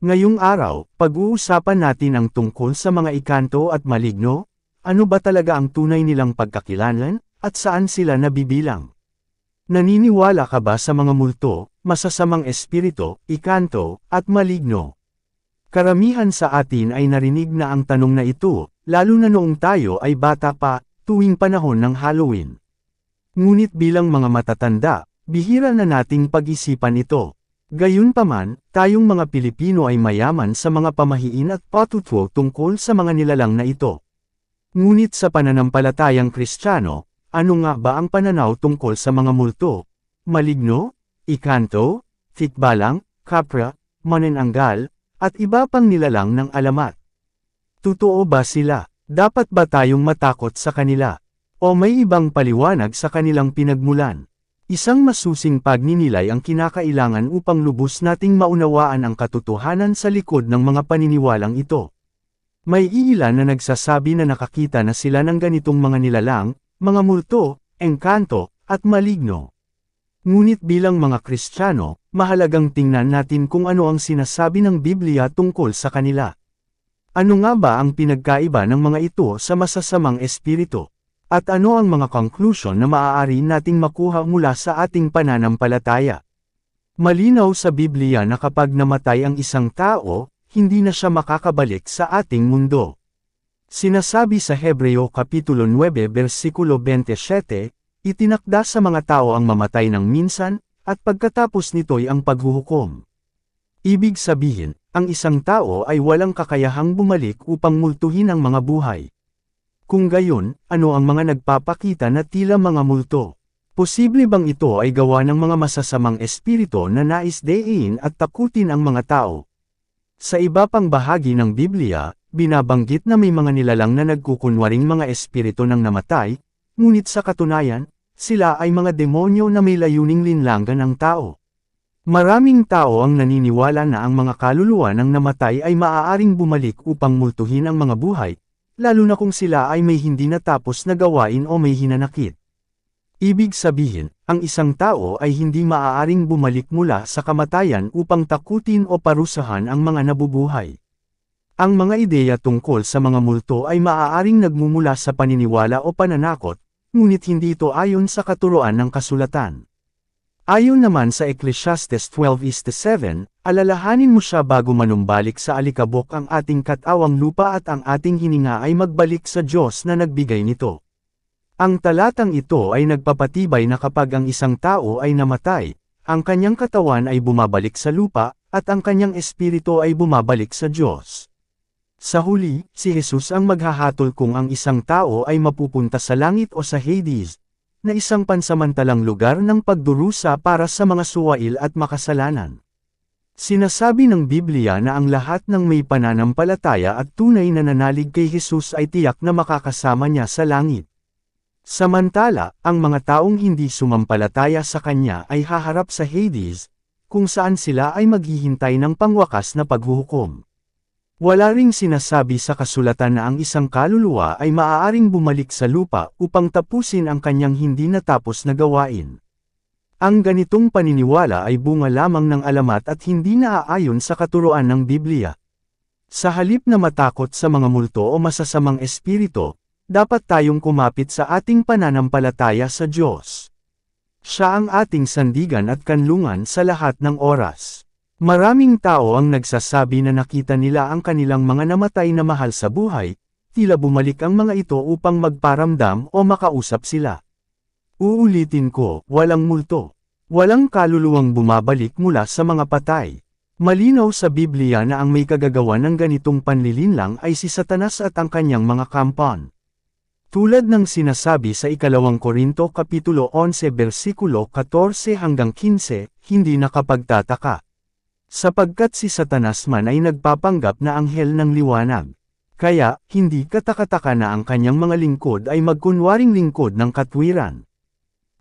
Ngayong araw, pag-uusapan natin ang tungkol sa mga ikanto at maligno, ano ba talaga ang tunay nilang pagkakilanlan, at saan sila nabibilang. Naniniwala ka ba sa mga multo, masasamang espirito, ikanto, at maligno? Karamihan sa atin ay narinig na ang tanong na ito, lalo na noong tayo ay bata pa, tuwing panahon ng Halloween. Ngunit bilang mga matatanda, bihira na nating pag-isipan ito. Gayunpaman, tayong mga Pilipino ay mayaman sa mga pamahiin at patutuo tungkol sa mga nilalang na ito. Ngunit sa pananampalatayang Kristiyano, ano nga ba ang pananaw tungkol sa mga multo? Maligno? Ikanto? Tikbalang? Kapra? Manenanggal? At iba pang nilalang ng alamat? Totoo ba sila? Dapat ba tayong matakot sa kanila? O may ibang paliwanag sa kanilang pinagmulan? Isang masusing pagninilay ang kinakailangan upang lubos nating maunawaan ang katotohanan sa likod ng mga paniniwalang ito. May iilan na nagsasabi na nakakita na sila ng ganitong mga nilalang, mga multo, engkanto, at maligno. Ngunit bilang mga Kristiyano, mahalagang tingnan natin kung ano ang sinasabi ng Biblia tungkol sa kanila. Ano nga ba ang pinagkaiba ng mga ito sa masasamang espiritu? At ano ang mga conclusion na maaari nating makuha mula sa ating pananampalataya? Malinaw sa Biblia na kapag namatay ang isang tao, hindi na siya makakabalik sa ating mundo. Sinasabi sa Hebreo Kapitulo 9 versikulo 27, itinakda sa mga tao ang mamatay ng minsan, at pagkatapos nito'y ang paghuhukom. Ibig sabihin, ang isang tao ay walang kakayahang bumalik upang multuhin ang mga buhay. Kung gayon, ano ang mga nagpapakita na tila mga multo? Posible bang ito ay gawa ng mga masasamang espirito na nais dein at takutin ang mga tao? Sa iba pang bahagi ng Biblia, binabanggit na may mga nilalang na nagkukunwaring mga espiritu ng namatay, ngunit sa katunayan, sila ay mga demonyo na may layuning linlangan ng tao. Maraming tao ang naniniwala na ang mga kaluluwa ng namatay ay maaaring bumalik upang multuhin ang mga buhay, lalo na kung sila ay may hindi natapos na gawain o may hinanakit. Ibig sabihin, ang isang tao ay hindi maaaring bumalik mula sa kamatayan upang takutin o parusahan ang mga nabubuhay. Ang mga ideya tungkol sa mga multo ay maaaring nagmumula sa paniniwala o pananakot, ngunit hindi ito ayon sa katuroan ng kasulatan. Ayon naman sa Ecclesiastes 12:7, alalahanin mo siya bago manumbalik sa alikabok ang ating katawang lupa at ang ating hininga ay magbalik sa Diyos na nagbigay nito. Ang talatang ito ay nagpapatibay na kapag ang isang tao ay namatay, ang kanyang katawan ay bumabalik sa lupa, at ang kanyang espiritu ay bumabalik sa Diyos. Sa huli, si Jesus ang maghahatol kung ang isang tao ay mapupunta sa langit o sa Hades, na isang pansamantalang lugar ng pagdurusa para sa mga suwail at makasalanan. Sinasabi ng Biblia na ang lahat ng may pananampalataya at tunay na nanalig kay Jesus ay tiyak na makakasama niya sa langit. Samantala, ang mga taong hindi sumampalataya sa kanya ay haharap sa Hades, kung saan sila ay maghihintay ng pangwakas na paghuhukom. Wala ring sinasabi sa kasulatan na ang isang kaluluwa ay maaaring bumalik sa lupa upang tapusin ang kanyang hindi natapos na gawain. Ang ganitong paniniwala ay bunga lamang ng alamat at hindi naaayon sa katuroan ng Biblia. Sa halip na matakot sa mga multo o masasamang espirito, dapat tayong kumapit sa ating pananampalataya sa Diyos. Siya ang ating sandigan at kanlungan sa lahat ng oras. Maraming tao ang nagsasabi na nakita nila ang kanilang mga namatay na mahal sa buhay, tila bumalik ang mga ito upang magparamdam o makausap sila. Uulitin ko, walang multo. Walang kaluluwang bumabalik mula sa mga patay. Malinaw sa Biblia na ang may kagagawa ng ganitong panlilinlang ay si Satanas at ang kanyang mga kampon. Tulad ng sinasabi sa ikalawang Korinto Kapitulo 11 versikulo 14 hanggang 15, hindi nakapagtataka. Sapagkat si Satanas man ay nagpapanggap na anghel ng liwanag. Kaya, hindi katakataka na ang kanyang mga lingkod ay magkunwaring lingkod ng katwiran.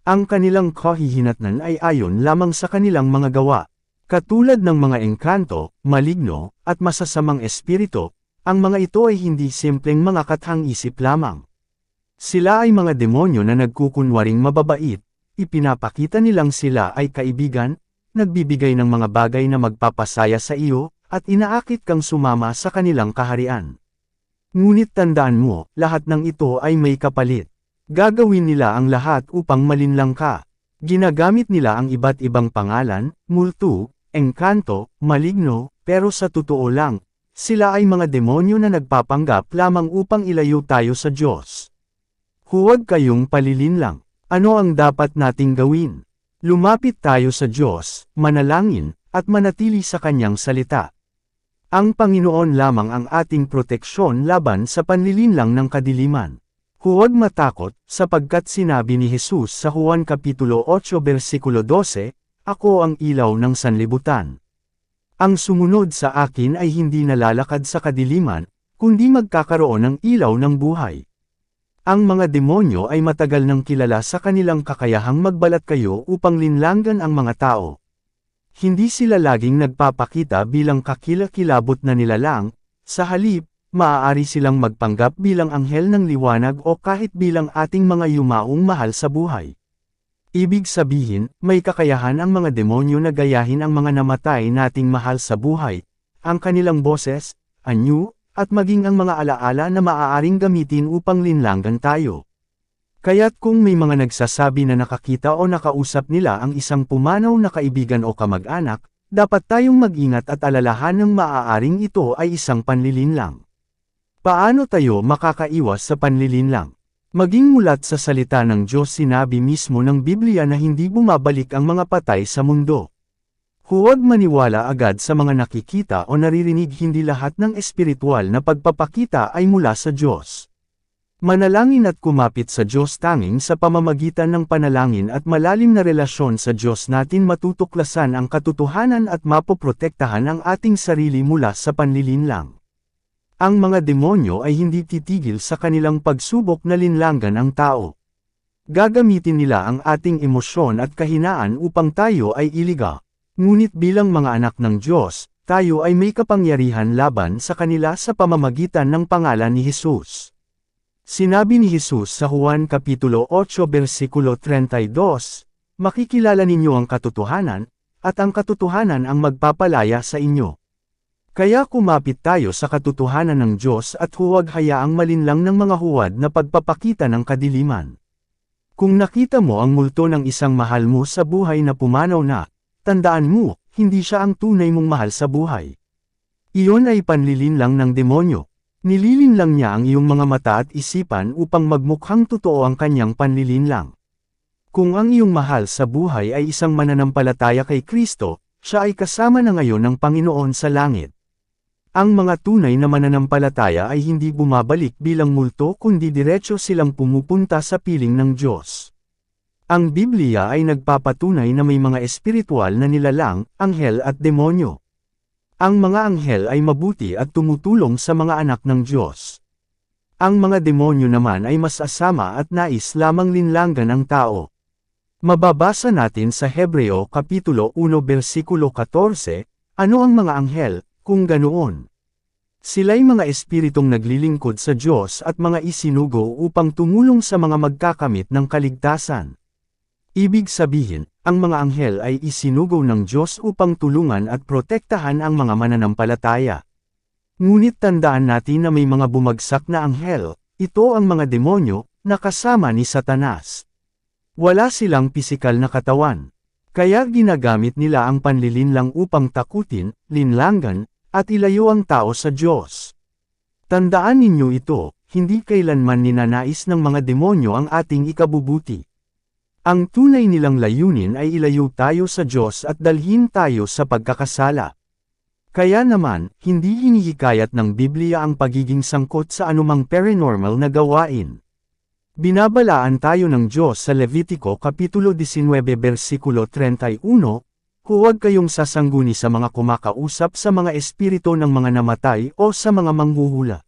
Ang kanilang kahihinatnan ay ayon lamang sa kanilang mga gawa. Katulad ng mga engkanto, maligno, at masasamang espiritu, ang mga ito ay hindi simpleng mga kathang-isip lamang. Sila ay mga demonyo na nagkukunwaring mababait, ipinapakita nilang sila ay kaibigan, nagbibigay ng mga bagay na magpapasaya sa iyo, at inaakit kang sumama sa kanilang kaharian. Ngunit tandaan mo, lahat ng ito ay may kapalit. Gagawin nila ang lahat upang malinlang ka. Ginagamit nila ang iba't ibang pangalan, multo, engkanto, maligno, pero sa totoo lang, sila ay mga demonyo na nagpapanggap lamang upang ilayo tayo sa Diyos. Huwag kayong palilinlang. Ano ang dapat nating gawin? Lumapit tayo sa Diyos, manalangin, at manatili sa Kanyang salita. Ang Panginoon lamang ang ating proteksyon laban sa panlilinlang ng kadiliman. Huwag matakot, sapagkat sinabi ni Jesus sa Juan Kapitulo 8 versikulo 12, Ako ang ilaw ng sanlibutan. Ang sumunod sa akin ay hindi nalalakad sa kadiliman, kundi magkakaroon ng ilaw ng buhay. Ang mga demonyo ay matagal nang kilala sa kanilang kakayahang magbalat kayo upang linlangan ang mga tao. Hindi sila laging nagpapakita bilang kakilakilabot na nilalang, sa halip, maaari silang magpanggap bilang anghel ng liwanag o kahit bilang ating mga yumaong mahal sa buhay. Ibig sabihin, may kakayahan ang mga demonyo na gayahin ang mga namatay nating mahal sa buhay, ang kanilang boses, anyo, at maging ang mga alaala na maaaring gamitin upang linlangan tayo. Kaya't kung may mga nagsasabi na nakakita o nakausap nila ang isang pumanaw na kaibigan o kamag-anak, dapat tayong mag-ingat at alalahan ng maaaring ito ay isang panlilinlang. Paano tayo makakaiwas sa panlilinlang? Maging mulat sa salita ng Diyos sinabi mismo ng Biblia na hindi bumabalik ang mga patay sa mundo. Huwag maniwala agad sa mga nakikita o naririnig hindi lahat ng espiritual na pagpapakita ay mula sa Diyos. Manalangin at kumapit sa Diyos tanging sa pamamagitan ng panalangin at malalim na relasyon sa Diyos natin matutuklasan ang katotohanan at mapoprotektahan ang ating sarili mula sa panlilinlang. Ang mga demonyo ay hindi titigil sa kanilang pagsubok na linlangan ang tao. Gagamitin nila ang ating emosyon at kahinaan upang tayo ay iliga. Ngunit bilang mga anak ng Diyos, tayo ay may kapangyarihan laban sa kanila sa pamamagitan ng pangalan ni Jesus. Sinabi ni Jesus sa Juan Kapitulo 8 versikulo 32, Makikilala ninyo ang katotohanan, at ang katotohanan ang magpapalaya sa inyo. Kaya kumapit tayo sa katotohanan ng Diyos at huwag hayaang malinlang ng mga huwad na pagpapakita ng kadiliman. Kung nakita mo ang multo ng isang mahal mo sa buhay na pumanaw na, tandaan mo, hindi siya ang tunay mong mahal sa buhay. Iyon ay panlilinlang ng demonyo. Nililinlang niya ang iyong mga mata at isipan upang magmukhang totoo ang kanyang panlilinlang. Kung ang iyong mahal sa buhay ay isang mananampalataya kay Kristo, siya ay kasama na ngayon ng Panginoon sa langit. Ang mga tunay na mananampalataya ay hindi bumabalik bilang multo kundi diretso silang pumupunta sa piling ng Diyos. Ang Biblia ay nagpapatunay na may mga espiritual na nilalang, anghel at demonyo. Ang mga anghel ay mabuti at tumutulong sa mga anak ng Diyos. Ang mga demonyo naman ay mas asama at nais lamang linlangan ang tao. Mababasa natin sa Hebreo Kapitulo 1 versikulo 14, ano ang mga anghel, kung ganoon. Sila'y mga espiritong naglilingkod sa Diyos at mga isinugo upang tumulong sa mga magkakamit ng kaligtasan. Ibig sabihin, ang mga anghel ay isinugo ng Diyos upang tulungan at protektahan ang mga mananampalataya. Ngunit tandaan natin na may mga bumagsak na anghel, ito ang mga demonyo, na kasama ni Satanas. Wala silang pisikal na katawan. Kaya ginagamit nila ang panlilinlang upang takutin, linlangan, at ilayo ang tao sa Diyos. Tandaan ninyo ito, hindi kailanman ninanais ng mga demonyo ang ating ikabubuti. Ang tunay nilang layunin ay ilayo tayo sa Diyos at dalhin tayo sa pagkakasala. Kaya naman, hindi hinihikayat ng Biblia ang pagiging sangkot sa anumang paranormal na gawain. Binabalaan tayo ng Diyos sa Levitico Kapitulo 19 versikulo 31, Huwag kayong sasangguni sa mga kumakausap sa mga espiritu ng mga namatay o sa mga manghuhula.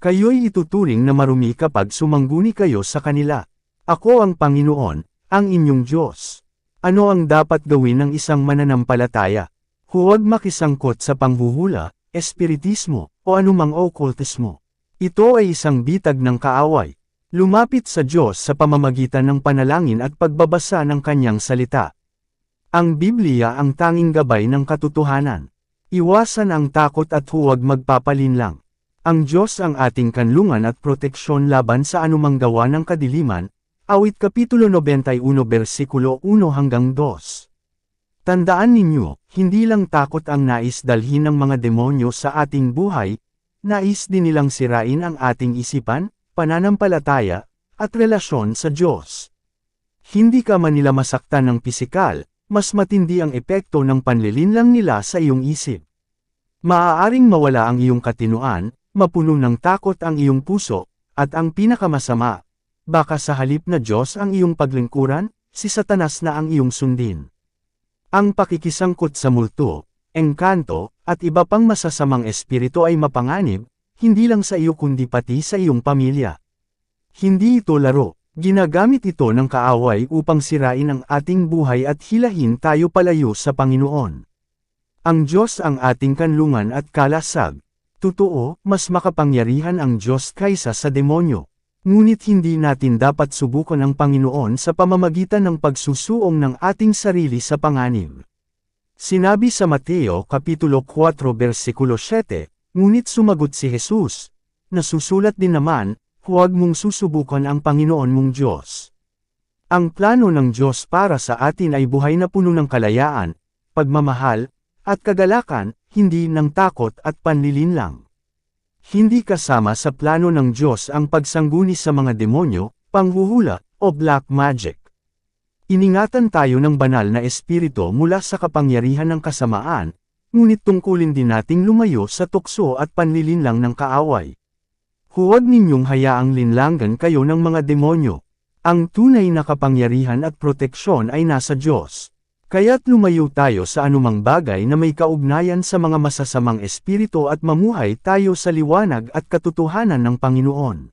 Kayo'y ituturing na marumi kapag sumangguni kayo sa kanila. Ako ang Panginoon, ang inyong Diyos. Ano ang dapat gawin ng isang mananampalataya? Huwag makisangkot sa panghuhula, espiritismo, o anumang okultismo. Ito ay isang bitag ng kaaway. Lumapit sa Diyos sa pamamagitan ng panalangin at pagbabasa ng kanyang salita. Ang Biblia ang tanging gabay ng katotohanan. Iwasan ang takot at huwag magpapalinlang. Ang Diyos ang ating kanlungan at proteksyon laban sa anumang gawa ng kadiliman, awit Kapitulo 91 versikulo 1 hanggang 2. Tandaan ninyo, hindi lang takot ang nais dalhin ng mga demonyo sa ating buhay, nais din nilang sirain ang ating isipan, pananampalataya, at relasyon sa Diyos. Hindi ka man nila masaktan ng pisikal, mas matindi ang epekto ng panlilinlang nila sa iyong isip. Maaaring mawala ang iyong katinuan, mapuno ng takot ang iyong puso, at ang pinakamasama, baka sa halip na Diyos ang iyong paglingkuran, si Satanas na ang iyong sundin. Ang pakikisangkot sa multo, engkanto, at iba pang masasamang espiritu ay mapanganib, hindi lang sa iyo kundi pati sa iyong pamilya. Hindi ito laro, ginagamit ito ng kaaway upang sirain ang ating buhay at hilahin tayo palayo sa Panginoon. Ang Diyos ang ating kanlungan at kalasag. Totoo, mas makapangyarihan ang Diyos kaysa sa demonyo. Ngunit hindi natin dapat subukan ang Panginoon sa pamamagitan ng pagsusuong ng ating sarili sa panganib. Sinabi sa Mateo Kapitulo 4 versikulo 7, ngunit sumagot si Jesus, nasusulat din naman, huwag mong susubukan ang Panginoon mong Diyos. Ang plano ng Diyos para sa atin ay buhay na puno ng kalayaan, pagmamahal, at kagalakan, hindi ng takot at panlilinlang. Hindi kasama sa plano ng Diyos ang pagsangguni sa mga demonyo, panghuhula, o black magic. Iningatan tayo ng banal na espiritu mula sa kapangyarihan ng kasamaan, ngunit tungkulin din nating lumayo sa tukso at panlilinlang ng kaaway. Huwag ninyong hayaang linlangan kayo ng mga demonyo. Ang tunay na kapangyarihan at proteksyon ay nasa Diyos. Kaya't lumayo tayo sa anumang bagay na may kaugnayan sa mga masasamang espiritu at mamuhay tayo sa liwanag at katotohanan ng Panginoon.